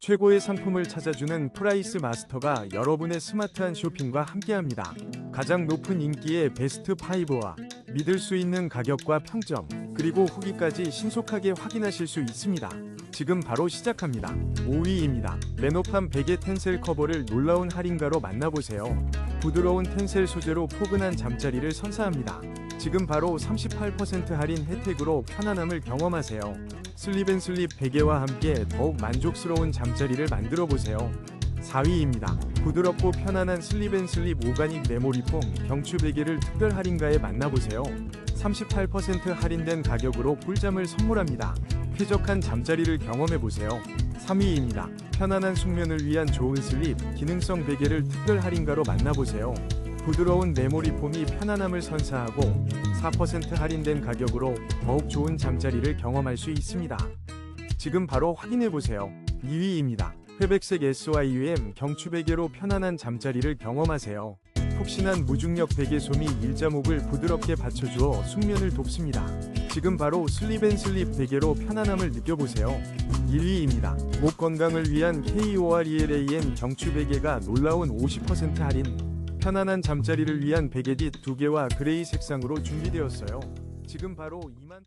최고의 상품을 찾아주는 프라이스 마스터가 여러분의 스마트한 쇼핑과 함께합니다. 가장 높은 인기의 베스트 5와 믿을 수 있는 가격과 평점, 그리고 후기까지 신속하게 확인하실 수 있습니다. 지금 바로 시작합니다. 5위입니다. 레노팜 베개 텐셀 커버를 놀라운 할인가로 만나보세요. 부드러운 텐셀 소재로 포근한 잠자리를 선사합니다. 지금 바로 38% 할인 혜택으로 편안함을 경험하세요. 슬립앤슬립 베개와 함께 더욱 만족스러운 잠자리를 만들어 보세요. 4위입니다. 부드럽고 편안한 슬립앤슬립 오가닉 메모리 폼 경추 베개를 특별 할인가에 만나보세요. 38% 할인된 가격으로 꿀잠을 선물합니다. 쾌적한 잠자리를 경험해 보세요. 3위입니다. 편안한 숙면을 위한 좋은 슬립 기능성 베개를 특별 할인가로 만나보세요. 부드러운 메모리 폼이 편안함을 선사하고 4% 할인된 가격으로 더욱 좋은 잠자리를 경험할 수 있습니다. 지금 바로 확인해 보세요. 2위입니다. 회백색 SYUM 경추 베개로 편안한 잠자리를 경험하세요. 푹신한 무중력 베개솜이 일자목을 부드럽게 받쳐주어 숙면을 돕습니다. 지금 바로 슬립앤슬립 베개로 편안함을 느껴보세요. 1위입니다. 목 건강을 위한 KORELAN 경추 베개가 놀라운 50% 할인. 편안한 잠자리를 위한 베개짓 2개와 그레이 색상으로 준비되었어요. 지금 바로 2만